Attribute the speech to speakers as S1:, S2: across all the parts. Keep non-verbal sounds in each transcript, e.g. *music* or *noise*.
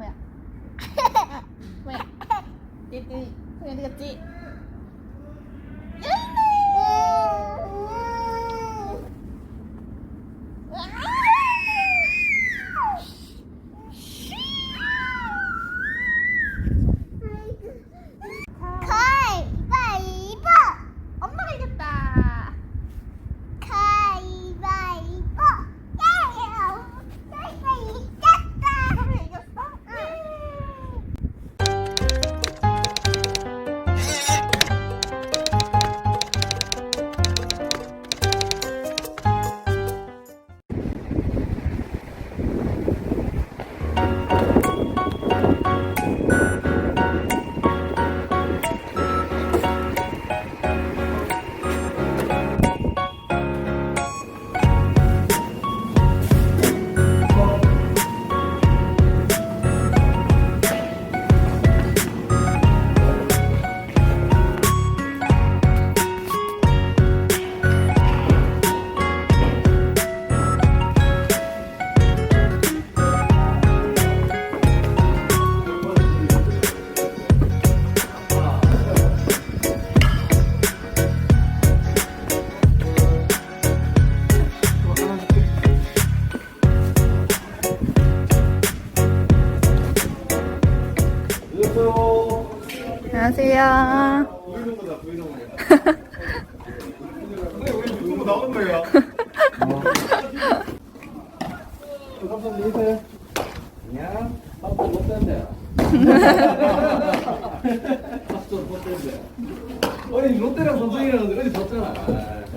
S1: 뭐야? 뭐야? 띠띠 소리 어디 갔지? 안녕하세요.
S2: 어이 롯데랑 삼성이라는데 어디 봤잖아.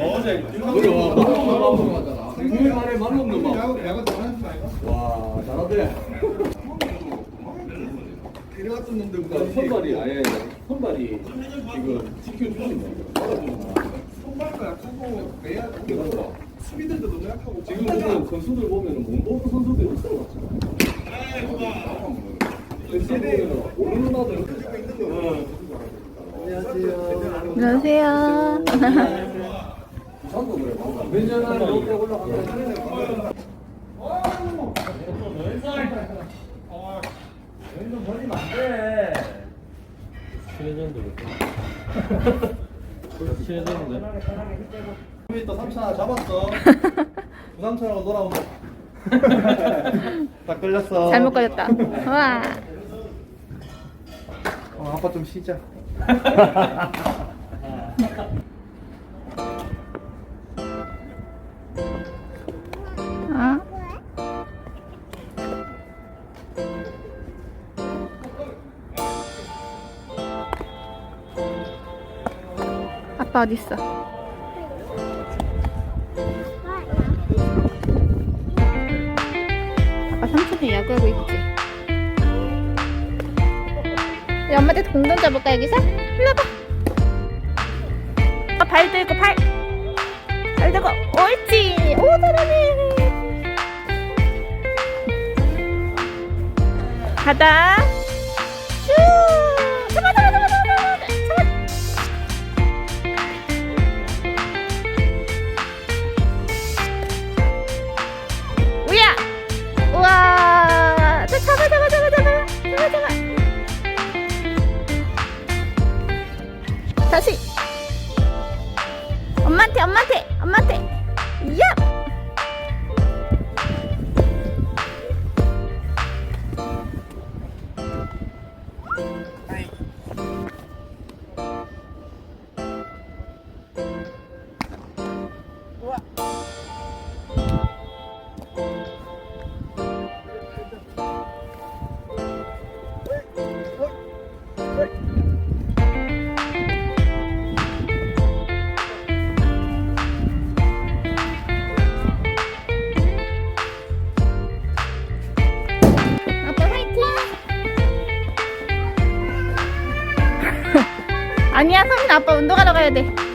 S2: 어제 우리 와 만원 넘는 거 같잖아. 생일 만에 만 넘는 거. 야구 야구 잘하는 거 아이가? 와 잘하대. 같은 놈들보다 선발이 아예 선발이 지금 지켜주시네. 선발도 약하고 내야 우리가 수비들도 너무 약하고 지금 보면 선수들 보면은 몽골 선수들이. 세대 오르는 나들 안녕하세요. 몇년 안에 올라가면 왼손 벌리면 안 돼. 좀 이따 *laughs* 삼촌 하나 잡았어. *laughs* 부삼촌하고 놀아온다. *laughs* 딱 걸렸어.
S1: 잘못 걸렸다. 와.
S2: 어, 아빠 좀 쉬자.
S1: 아빠 어디 있어? 아빠 삼촌이 야구하고 있지. 우리 엄마한테 공동 잡을까 여기서? 일로 와봐. 아, 발 들고 발. 발 들고 옳지. 오 잘하네. 가다. 슈. 아 아빠 운동하러 가야 돼.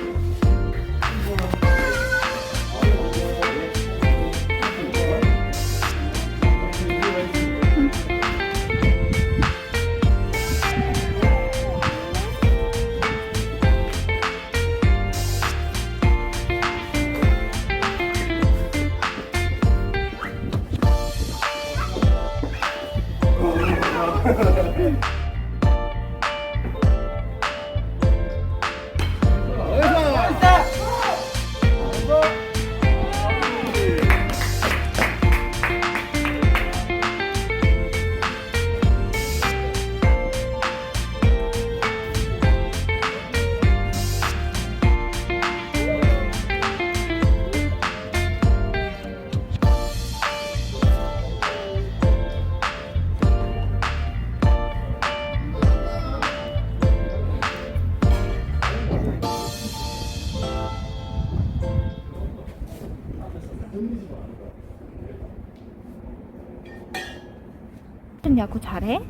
S1: 좀 야구 잘해?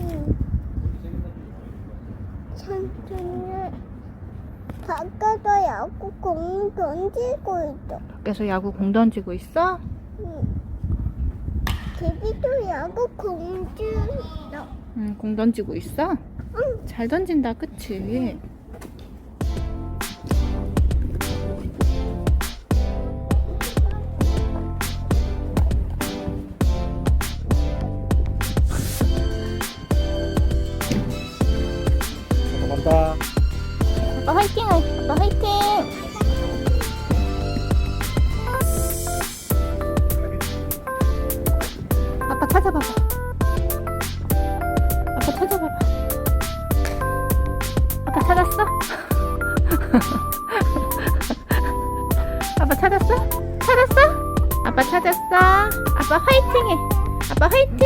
S3: 응. 삼촌은 바깥에 야구 공 던지고 있어.
S1: 밖에서 야구 공 던지고 있어?
S3: 응. 제비도 야구 공 던져.
S1: 응, 공 던지고 있어?
S3: 응.
S1: 잘 던진다, 그치?
S2: 간
S1: 아빠 화이팅!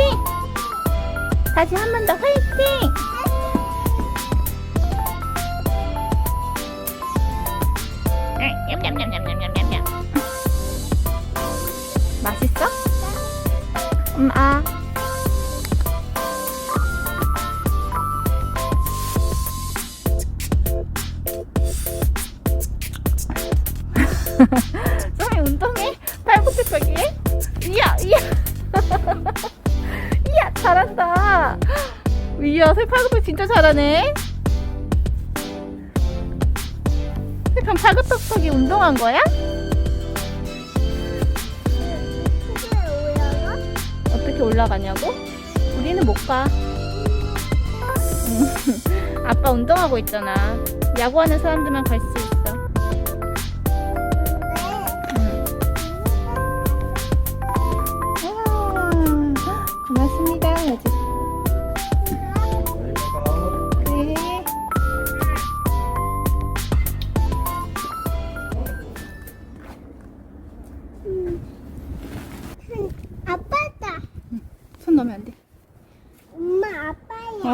S1: 다시 한 번 더 화이팅! 맛있어? 음, 아. 잘하네. 그럼 팔굽혀펴기 운동한 거야? 어떻게 올라가냐고? 우리는 못 가. 응. *laughs* 아빠 운동하고 있잖아. 야구하는 사람들만 갈 수 있어.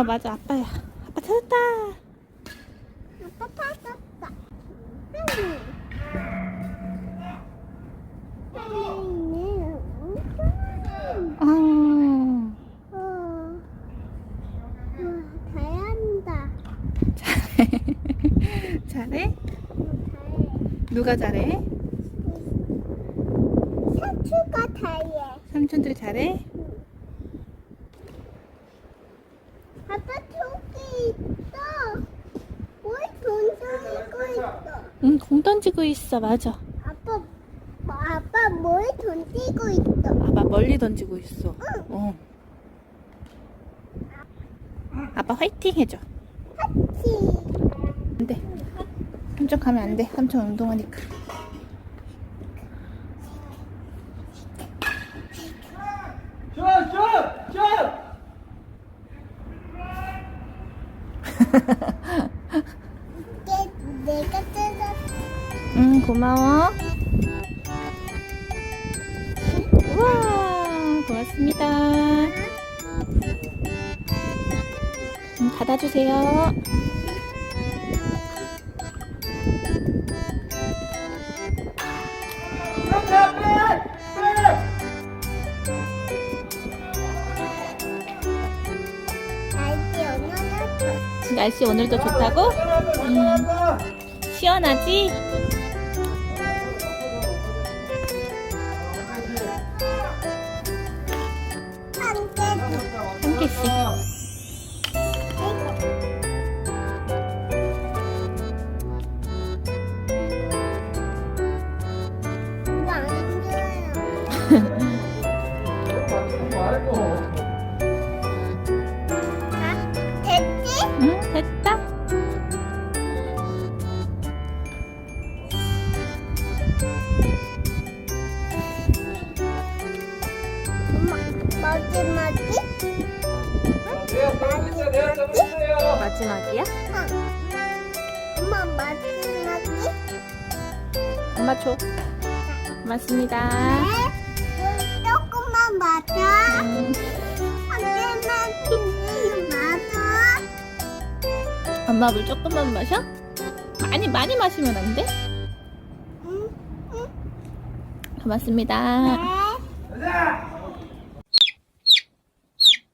S1: 어, 맞아. 아빠야. 아빠 찾았다.
S3: 아빠 찾았다.
S1: 어.
S3: 어. 잘한다.
S1: 잘해. 잘해? 누가 잘해?
S3: 사추가 잘해.
S1: 삼촌들 잘해?
S3: 아빠 저기 있어. 뭘 던지고 있어.
S1: 응, 공 던지고 있어. 맞아.
S3: 아빠, 뭐, 아빠 뭘 던지고 있어.
S1: 아빠 멀리 던지고 있어.
S3: 응.
S1: 어. 아빠 화이팅 해줘.
S3: 하치.
S1: 안 돼. 삼촌 가면 안 돼. 삼촌 운동하니까.
S3: 이게 내가 뜯었어.
S1: 응, 고마워. 우와, 고맙습니다. 음,
S3: 오늘은
S1: 날씨 오늘도 좋다고? 음, 시원하지?
S3: 한
S1: 개씩. 마지막이야?
S3: 엄마 마지막이?
S1: 엄마 줘. 고맙습니다.
S3: 네. 조금만 맞아.
S1: 음,
S3: 핑크 맞아.
S1: 엄마 물 조금만 마셔? 많이 많이 마시면 안 돼?
S3: 응.
S1: 고맙습니다.
S3: 네.